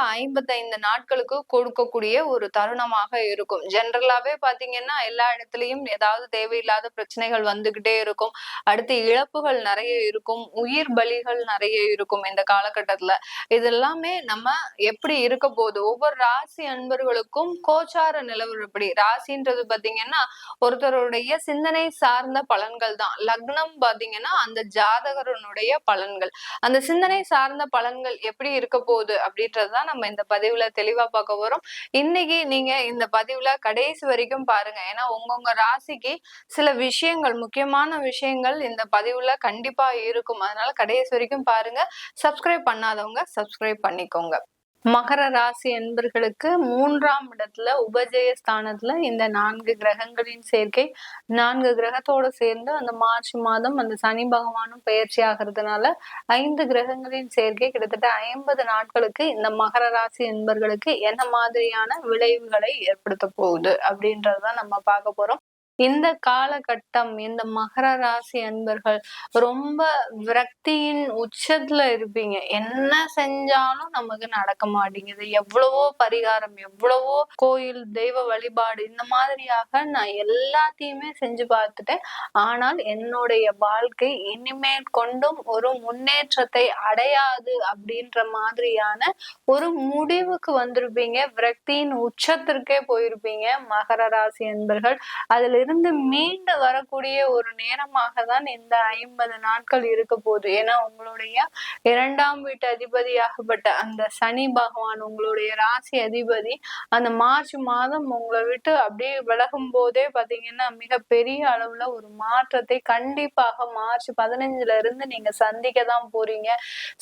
ஐம்பத்தைந்து நாட்களுக்கு கொடுக்கக்கூடிய ஒரு தருணமாக இருக்கும். ஜென்ரலாவே பாத்தீங்கன்னா எல்லா இடத்துலயும் ஏதாவது தேவையில்லாத பிரச்சனைகள் வந்துகிட்டே இருக்கும். அடுத்து இழப்புகள் நிறைய இருக்கும். உயிர் பலிகள் நிறைய இருக்கும் இந்த காலகட்டத்துல. இதெல்லாமே நம்ம எப்படி இருக்க போகுது? ஒவ்வொரு ராசி அன்பர்களுக்கும் கோச்சார நிலவரப்படி ராசின்றது பாத்தீங்கன்னா ஒருத்தருடைய சிந்தனை சார்ந்த பலன்கள் தான். லக்னம் பாத்தீங்கன்னா அந்த ஜாதகரனுடைய பலன்கள். அந்த சிந்தனை சார்ந்த பலன்கள் எப்படி இருக்க போகுது அப்படின்றதுதான் நம்ம இந்த பதிவுல தெளிவா பார்க்க போறோம். இன்னைக்கு நீங்க இந்த பதிவுல கடைசி வரைக்கும் பாருங்க. ஏன்னா உங்கவுங்க ராசிக்கு சில விஷயங்கள் முக்கியமான விஷயங்கள் இந்த பதிவுல கண்டிப்பா இருக்கும். அதனால கடைசி வரைக்கும் பாருங்க. சப்ஸ்கிரைப் பண்ணாதவங்க சப்ஸ்கிரைப் பண்ணிக்கோங்க. மகர ராசி என்பர்களுக்கு மூன்றாம் இடத்துல உபஜய ஸ்தானத்துல இந்த நான்கு கிரகங்களின் சேர்க்கை நான்கு கிரகத்தோட சேர்ந்து அந்த மார்ச் மாதம் அந்த சனி பகவானும் பயிற்சி ஆகிறதுனால ஐந்து கிரகங்களின் சேர்க்கை கிட்டத்தட்ட ஐம்பது நாட்களுக்கு இந்த மகர ராசி என்பர்களுக்கு என்ன மாதிரியான விளைவுகளை ஏற்படுத்த போகுது அப்படின்றதுதான் நம்ம பார்க்க போறோம். இந்த காலகட்டம் இந்த மகர ராசி அன்பர்கள் ரொம்ப விரக்தியின் உச்சத்துல இருப்பீங்க. என்ன செஞ்சாலும் நமக்கு நடக்க மாட்டேங்குது. எவ்வளவோ பரிகாரம் எவ்வளவோ கோயில் தெய்வ வழிபாடு இந்த மாதிரியாக நான் எல்லாத்தையுமே செஞ்சு பார்த்துட்டேன். ஆனால் என்னுடைய வாழ்க்கை இனிமேல் கொண்டும் ஒரு முன்னேற்றத்தை அடையாது அப்படின்ற மாதிரியான ஒரு முடிவுக்கு வந்திருப்பீங்க. விரக்தியின் உச்சத்திற்கே போயிருப்பீங்க மகர ராசி அன்பர்கள். அதுல இருந்து மீண்டு வரக்கூடிய ஒரு நேரமாக தான் இந்த ஐம்பது நாட்கள் இருக்க போகுது. ஏன்னா உங்களுடைய இரண்டாம் வீட்டு அதிபதியாகப்பட்ட அந்த சனி பகவான் உங்களுடைய ராசி அதிபதி அந்த மார்ச் மாதம் உங்களை விட்டு அப்படியே விலகும் போதே பாத்தீங்கன்னா மிக பெரிய அளவுல ஒரு மாற்றத்தை கண்டிப்பாக மார்ச் பதினஞ்சுல இருந்து நீங்க சந்திக்க தான் போறீங்க.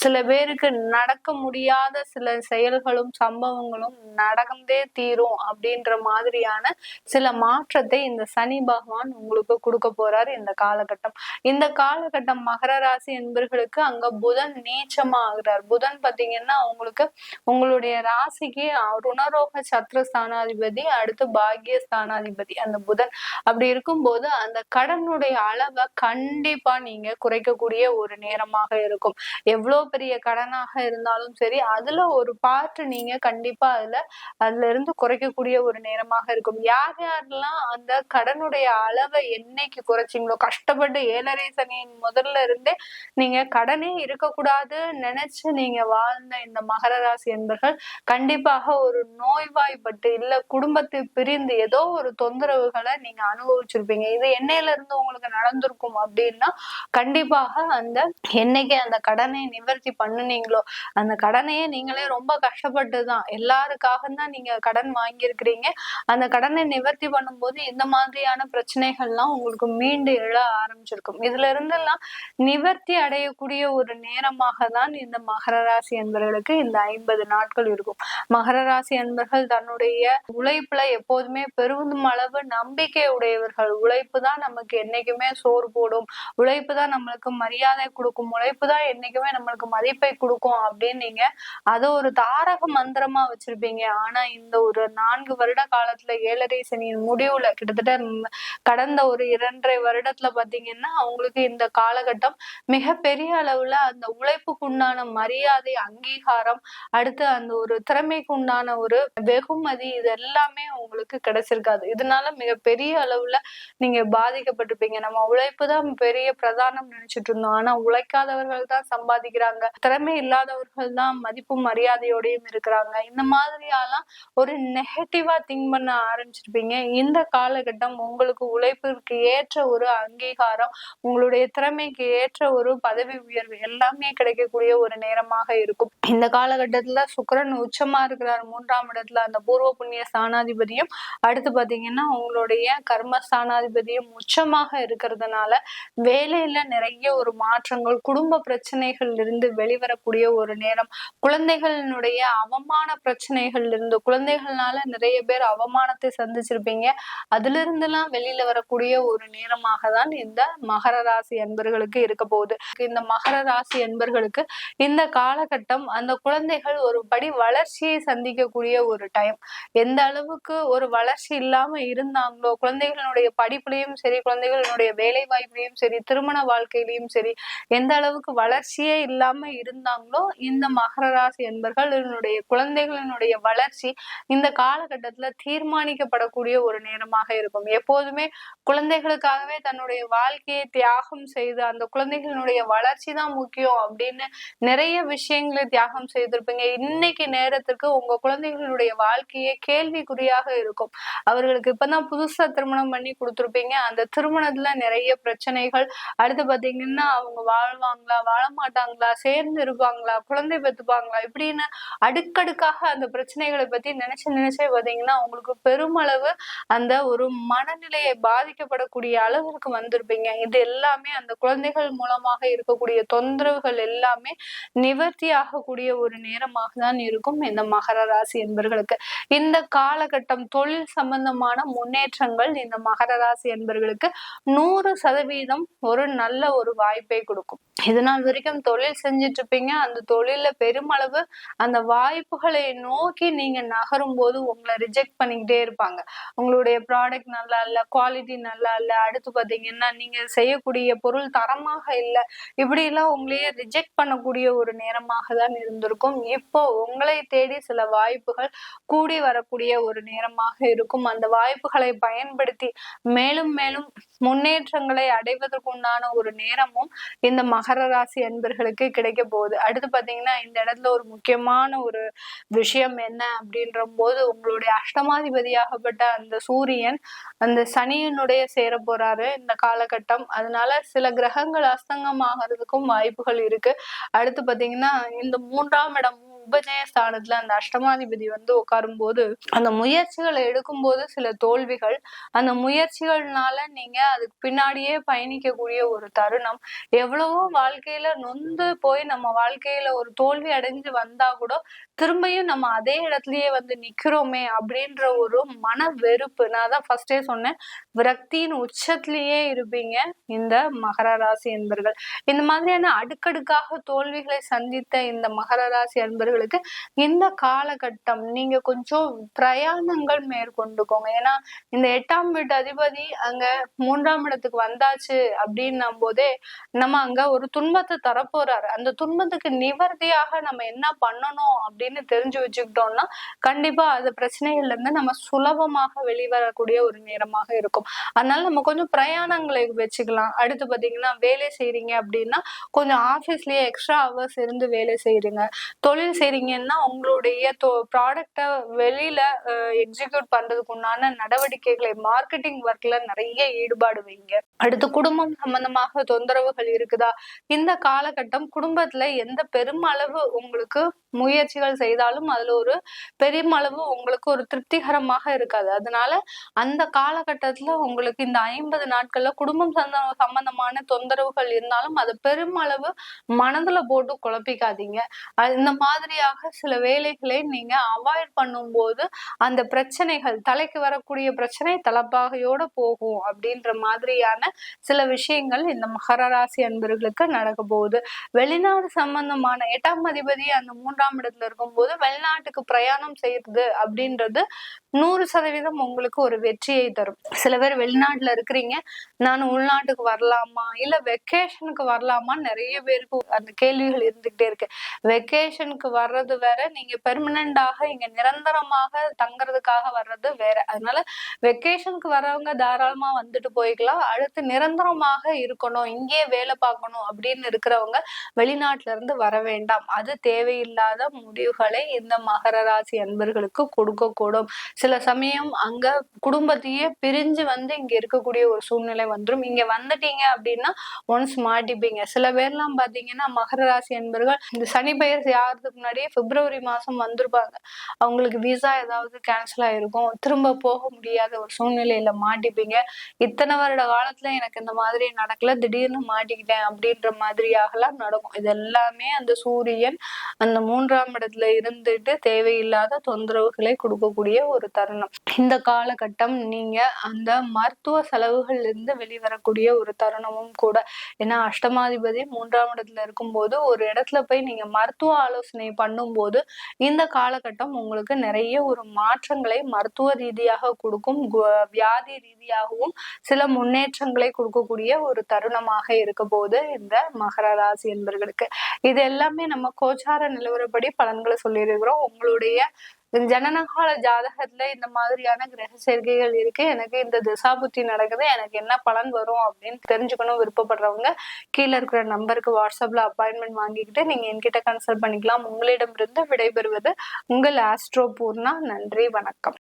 சில பேருக்கு நடக்க முடியாத சில செயல்களும் சம்பவங்களும் நடந்தே தீரும் அப்படின்ற மாதிரியான சில மாற்றத்தை இந்த சனி சனி பகவான் உங்களுக்கு கொடுக்க போறாரு இந்த காலகட்டம். இந்த காலகட்டம் மகர ராசி என்பர்களுக்கு அங்க புதன் நீச்சமா ஆகுறார் புதன் பாத்தீங்கன்னா உங்களுக்கு உங்களுடைய ராசிக்கு ருணரோக சத்ர ஸ்தானாதிபதி அடுத்து பாக்கிய ஸ்தானாதிபதி அந்த புதன். அப்படி இருக்கும்போது அந்த கடனுடைய அளவை கண்டிப்பா நீங்க குறைக்கக்கூடிய ஒரு நேரமாக இருக்கும். எவ்வளவு பெரிய கடனாக இருந்தாலும் சரி அதுல ஒரு பார்ட் நீங்க கண்டிப்பா அதுல அதுல இருந்து குறைக்கக்கூடிய ஒரு நேரமாக இருக்கும். யார் யாரெல்லாம் அந்த கடன் கடனுடைய அளவை என்னைக்கு குறைச்சிங்களோ கஷ்டப்பட்டு ஏழரை சனியின் முதல்ல இருந்தே நீங்க கடனே இருக்கக்கூடாது நினைச்சு நீங்க வாழ்ந்த இந்த மகர ராசி என்பர்கள் கண்டிப்பாக ஒரு நோய்வாய்ப்பட்டு இல்ல குடும்பத்தை பிரிந்து ஏதோ ஒரு தொந்தரவுகளை நீங்க அனுபவிச்சிருப்பீங்க. இது என்னையில இருந்து உங்களுக்கு நடந்திருக்கும் அப்படின்னா கண்டிப்பாக அந்த என்னைக்கு அந்த கடனை நிவர்த்தி பண்ணுனீங்களோ அந்த கடனையே நீங்களே ரொம்ப கஷ்டப்பட்டு தான் எல்லாருக்காக தான் நீங்க கடன் வாங்கியிருக்கிறீங்க. அந்த கடனை நிவர்த்தி பண்ணும்போது இந்த மாதிரியான மாதிரியான பிரச்சனைகள்லாம் உங்களுக்கு மீண்டு எழ ஆரம்பிச்சிருக்கும். இதுல இருந்தெல்லாம் நிவர்த்தி அடையக்கூடிய ஒரு நேரமாக தான் இந்த மகர ராசி என்பவர்களுக்கு இந்த ஐம்பது நாட்கள் இருக்கும். மகர ராசி என்பர்கள் தன்னுடைய உழைப்புல எப்போதுமே பெருந்தும் அளவு நம்பிக்கை உடையவர்கள். உழைப்பு தான் நமக்கு என்னைக்குமே சோறு போடும். உழைப்பு தான் நம்மளுக்கு மரியாதை கொடுக்கும். உழைப்பு தான் என்னைக்குமே நம்மளுக்கு மதிப்பை கொடுக்கும் அப்படின்னு நீங்க அதை ஒரு தாரக மந்திரமா வச்சிருப்பீங்க. ஆனா இந்த ஒரு நான்கு வருட காலத்துல ஏழரை சனியின் முடிவுல கிட்டத்தட்ட கடந்த ஒரு இரண்டரை வருடத்துல பாத்தீங்கன்னா அவங்களுக்கு இந்த காலகட்டம் மிகப்பெரிய அளவுல அந்த உழைப்புக்கு உண்டான மரியாதை அங்கீகாரம் அடுத்து அந்த ஒரு திறமைக்கு உண்டான ஒரு வெகுமதி இது எல்லாமே உங்களுக்கு கிடைச்சிருக்காது. இதனால மிகப்பெரிய அளவுல நீங்க பாதிக்கப்பட்டிருப்பீங்க. நம்ம உழைப்பு தான் பெரிய பிரதானம் நினைச்சிட்டு இருந்தோம். ஆனா உழைக்காதவர்கள் தான் சம்பாதிக்கிறாங்க. திறமை இல்லாதவர்கள் தான் மதிப்பு மரியாதையோடையும் இருக்கிறாங்க. இந்த மாதிரியெல்லாம் ஒரு நெகட்டிவா திங்க் பண்ண ஆரம்பிச்சிருப்பீங்க. இந்த காலகட்டம் உங்களுக்கு உழைப்பிற்கு ஏற்ற ஒரு அங்கீகாரம் உங்களுடைய திறமைக்கு ஏற்ற ஒரு பதவி உயர்வு எல்லாமே கிடைக்கக்கூடிய ஒரு நேரமாக இருக்கும். இந்த காலகட்டத்துல சுக்கரன் உச்சமா இருக்கிறார். மூன்றாம் இடத்துல அந்த பூர்வ புண்ணிய ஸ்தானாதிபதியும் அடுத்து பாத்தீங்கன்னா உங்களுடைய கர்ம ஸ்தானாதிபதியும் உச்சமாக இருக்கிறதுனால வேலையில நிறைய ஒரு மாற்றங்கள் குடும்ப பிரச்சனைகள் இருந்து வெளிவரக்கூடிய ஒரு நேரம். குழந்தைகளினுடைய அவமான பிரச்சனைகள் இருந்து குழந்தைகள்னால நிறைய பேர் அவமானத்தை சந்திச்சிருப்பீங்க. அதுல இருந்தெல்லாம் வெளியில வரக்கூடிய ஒரு நேரமாக தான் இந்த மகர ராசி அன்பர்களுக்கு இருக்க போகுது. இந்த மகர ராசி அன்பர்களுக்கு இந்த காலகட்டம் அந்த குழந்தைகள் ஒரு படி வளர்ச்சியை சந்திக்கக்கூடிய ஒரு டைம் எந்த அளவுக்கு ஒரு வளர்ச்சி இல்லாம இருந்தாங்களோ குழந்தைகளுடைய படிப்புலயும் சரி குழந்தைகளுடைய வேலை வாய்ப்புலையும் சரி திருமண வாழ்க்கையிலையும் சரி எந்த அளவுக்கு வளர்ச்சியே இல்லாம இருந்தாங்களோ இந்த மகர ராசி என்பர்கள் குழந்தைகளினுடைய வளர்ச்சி இந்த காலகட்டத்துல தீர்மானிக்கப்படக்கூடிய ஒரு நேரமாக இருக்கும். எப்போதுமே குழந்தைகளுக்காகவே தன்னுடைய வாழ்க்கையை தியாகம் செய்து அந்த குழந்தைகளினுடைய வளர்ச்சி தான் முக்கியம் அப்படின்னு நிறைய விஷயங்களை தியாகம் செய்திருப்பீங்க. இன்னைக்கு நேரத்துக்கு உங்க குழந்தைகளுடைய வாழ்க்கையே கேள்விக்குறியாக இருக்கும். அவர்களுக்கு இப்பதான் புதுசா திருமணம் பண்ணி கொடுத்துருப்பீங்க. அந்த திருமணத்துல நிறைய பிரச்சனைகள். அடுத்து பாத்தீங்கன்னா அவங்க வாழ்வாங்களா வாழ மாட்டாங்களா சேர்ந்து இருப்பாங்களா குழந்தை பெற்றுப்பாங்களா இப்படின்னு அடுக்கடுக்காக அந்த பிரச்சனைகளை பத்தி நினைச்சு நினைச்சே பாத்தீங்கன்னா அவங்களுக்கு பெருமளவு அந்த ஒரு மன மனநிலையை பாதிக்கப்படக்கூடிய அளவிற்கு வந்திருப்பீங்க. இது எல்லாமே அந்த குழந்தைகள் மூலமாக இருக்கக்கூடிய தொந்தரவுகள் எல்லாமே நிவர்த்தி ஆகக்கூடிய ஒரு நேரமாக தான் இருக்கும் இந்த மகர ராசி என்பர்களுக்கு. இந்த காலகட்டம் தொழில் சம்பந்தமான முன்னேற்றங்கள் இந்த மகர ராசி என்பர்களுக்கு நூறு சதவீதம் ஒரு நல்ல ஒரு வாய்ப்பை கொடுக்கும். இதனால் வரைக்கும் தொழில் செஞ்சுட்டு இருப்பீங்க அந்த தொழில பெருமளவு அந்த வாய்ப்புகளை நோக்கி நீங்க நகரும் போது உங்களை ரிஜெக்ட் பண்ணிக்கிட்டே இருப்பாங்க. உங்களுடைய ப்ராடக்ட் நல்லா இல்ல குவாலிட்டி நல்லா இல்ல. அடுத்து பாத்தீங்கன்னா நீங்க செய்யக்கூடிய பொருள் தரமாக இல்லை. இப்படி எல்லாம் உங்களையே ரிஜெக்ட் பண்ணக்கூடிய ஒரு நேரமாக தான் இருந்திருக்கும். இப்போ உங்களை தேடி சில வாய்ப்புகள் கூடி வரக்கூடிய ஒரு நேரமாக இருக்கும். அந்த வாய்ப்புகளை பயன்படுத்தி மேலும் மேலும் முன்னேற்றங்களை அடைவதற்குண்டான ஒரு நேரமும் இந்த மகர ராசி அன்பர்களுக்கு கிடைக்க போகுது. அடுத்து பாத்தீங்கன்னா இந்த இடத்துல ஒரு முக்கியமான ஒரு விஷயம் என்ன அப்படின்ற போது உங்களுடைய அஷ்டமாதிபதியாகப்பட்ட அந்த சூரியன் அந்த சனியினுடைய சேர போறாரு இந்த காலகட்டம். அதனால சில கிரகங்கள் அஸ்தங்கம் ஆகிறதுக்கும் வாய்ப்புகள் இருக்கு. அடுத்து பாத்தீங்கன்னா இந்த மூன்றாம் இடம் உபஜய ஸ்தானத்துல அந்த அஷ்டமாதிபதி வந்து உட்காரும் போது அந்த முயற்சிகளை எடுக்கும் போது சில தோல்விகள் அந்த முயற்சிகள்னால நீங்க அதுக்கு பின்னாடியே பயணிக்கக்கூடிய ஒரு தருணம். எவ்வளவோ வாழ்க்கையில நொந்து போய் நம்ம வாழ்க்கையில ஒரு தோல்வி அடைஞ்சு வந்தா கூட திரும்பியும் நம்ம அதே இடத்துலயே வந்து நிக்கிறோமே அப்படின்ற ஒரு மன வெறுப்பு. நான் தான் ஃபர்ஸ்டே சொன்னேன். விரக்தியின் உச்சத்திலேயே இருப்பீங்க இந்த மகர ராசி என்பர்கள். இந்த மாதிரியான அடுக்கடுக்காக தோல்விகளை சந்தித்த இந்த மகர ராசி அன்பர்கள் மாணவர்களுக்கு இந்த காலகட்டம் நீங்க கொஞ்சம் பிரயாணங்கள் மேற்கொண்டுக்கோங்க. ஏன்னா இந்த எட்டாம் வீட்டு அதிபதி அங்க மூன்றாம் இடத்துக்கு வந்தாச்சு அப்படின்னும் போதே நம்ம அங்க ஒரு துன்பத்தை தரப்போறாரு. அந்த துன்பத்துக்கு நிவர்த்தியாக நம்ம என்ன பண்ணணும் அப்படின்னு தெரிஞ்சு வச்சுக்கிட்டோம்னா கண்டிப்பா அது பிரச்சனைகள்ல இருந்து நம்ம சுலபமாக வெளிவரக்கூடிய ஒரு நேரமாக இருக்கும். அதனால நம்ம கொஞ்சம் பிரயாணங்களை வச்சுக்கலாம். அடுத்து பாத்தீங்கன்னா வேலை செய்யறீங்க அப்படின்னா கொஞ்சம் ஆபீஸ்லயே எக்ஸ்ட்ரா ஹவர்ஸ் இருந்து வேலை செய்யறீங்க தொழில் செய்றீங்கன்னா உங்களுடைய ப்ராடக்டை வெளியில எக்ஸிக்யூட் பண்றதுக்கு உண்டான நடவடிக்கைகளை மார்க்கெட்டிங் ஒர்க்ல நிறைய ஈடுபாடு வைங்க. அடுத்து குடும்பம் சம்பந்தமாக தொந்தரவுகள் இருக்குதா? இந்த காலகட்டம் குடும்பத்துல எந்த பெருமளவு உங்களுக்கு முயற்சிகள் செய்தாலும் அதுல ஒரு பெருமளவு உங்களுக்கு ஒரு திருப்திகரமாக இருக்காது. அதனால அந்த காலகட்டத்துல உங்களுக்கு இந்த ஐம்பது நாட்கள்ல குடும்பம் சம்பந்தமான தொந்தரவுகள் இருந்தாலும் அதை பெருமளவு மனதுல போட்டு குழப்பிக்காதீங்க. இந்த மாதிரி மாதிரியாக சில வேலைகளை நீங்க அவாய்ட் பண்ணும்போது அந்த பிரச்சனைகள் தலைக்கு வரக்கூடிய பிரச்சனை தலப்பாகையோட போகும் அப்படின்ற மாதிரியான சில விஷயங்கள் இந்த மகர ராசி அன்பர்களுக்கு நடக்க போகுது. வெளிநாடு சம்பந்தமான எட்டாம் அதிபதி அந்த மூன்றாம் இடத்துல இருக்கும்போது வெளிநாட்டுக்கு பிரயாணம் செய்யறது அப்படின்றது நூறு சதவீதம் உங்களுக்கு ஒரு வெற்றியை தரும். சில பேர் வெளிநாட்டுல இருக்கிறீங்க நான் உள்நாட்டுக்கு வரலாமா இல்ல வெக்கேஷனுக்கு வரலாமா நிறைய பேருக்கு அந்த கேள்விகள் இருந்துகிட்டே இருக்கு. வெக்கேஷனுக்கு வர்றது வேற நீங்க பெர்மனண்டாக இங்க நிரந்தரமாக தங்குறதுக்காக வர்றது வேற. அதனால வெக்கேஷனுக்கு வர்றவங்க தாராளமா வந்துட்டு போய்க்கலாம். அடுத்து நிரந்தரமாக இருக்கணும் இங்கேயே வேலை பார்க்கணும் அப்படின்னு இருக்கிறவங்க வெளிநாட்டுல இருந்து வர வேண்டாம். அது தேவையில்லாத முடிவுகளை இந்த மகர ராசி அன்பர்களுக்கு கொடுக்கக்கூடும். சில சமயம் அங்க குடும்பத்தையே பிரிஞ்சு வந்து இங்க இருக்கக்கூடிய ஒரு சூழ்நிலை வந்துடும் இங்க வந்துட்டீங்க அப்படின்னா ஒன்ஸ் மாட்டிப்பீங்க. சில பேர்லாம் பாத்தீங்கன்னா மகர ராசி அன்பர்கள் இந்த சனி பெயர் முன்னாடி முன்னாடியே பிப்ரவரி மாசம் வந்திருப்பாங்க. அவங்களுக்கு விசா ஏதாவது கேன்சல் ஆயிருக்கும். திரும்ப போக முடியாத ஒரு சூழ்நிலையில மாட்டிப்பீங்க. இத்தனை வருட காலத்துல எனக்கு இந்த மாதிரி நடக்கல. திடீர்னு மாட்டிக்கிட்டேன் அப்படின்ற மாதிரியாகலாம் நடக்கும். இது எல்லாமே அந்த சூரியன் அந்த மூன்றாம் இடத்துல இருந்துட்டு தேவையில்லாத தொந்தரவுகளை கொடுக்கக்கூடிய ஒரு தருணம். இந்த காலகட்டம் நீங்க அந்த மருத்துவ செலவுகள்ல இருந்து வெளிவரக்கூடிய ஒரு தருணமும் கூட. ஏன்னா அஷ்டமாதிபதி மூன்றாம் இடத்துல இருக்கும்போது ஒரு இடத்துல போய் நீங்க மருத்துவ ஆலோசனை பண்ணும்போது இந்த காலகட்டம் உங்களுக்கு நிறைய ஒரு மாற்றங்களை மருத்துவ ரீதியாக கொடுக்கும் வியாதி ரீதியாகவும் சில முன்னேற்றங்களை கொடுக்கக்கூடிய ஒரு தருணமாக இருக்க போது இந்த மகர ராசி என்பர்களுக்கு. இது எல்லாமே நம்ம கோச்சார நிலவரப்படி பலன்களை சொல்லியிருக்கிறோம். உங்களுடைய ஜனனகால ஜாதகத்துல இந்த மாதிரியான கிரக சேர்க்கைகள் இருக்கு. எனக்கு இந்த திசாபுத்தி நடக்குது. எனக்கு என்ன பலன் வரும் அப்படின்னு தெரிஞ்சுக்கணும் விருப்பப்படுறவங்க கீழே இருக்கிற நம்பருக்கு வாட்ஸ்அப்ல அப்பாயின்மெண்ட் வாங்கிக்கிட்டு நீங்க என்கிட்ட கன்சல்ட் பண்ணிக்கலாம். உங்களிடமிருந்து விடைபெறுவது உங்கள் ஆஸ்ட்ரோ பூர்ணா. நன்றி வணக்கம்.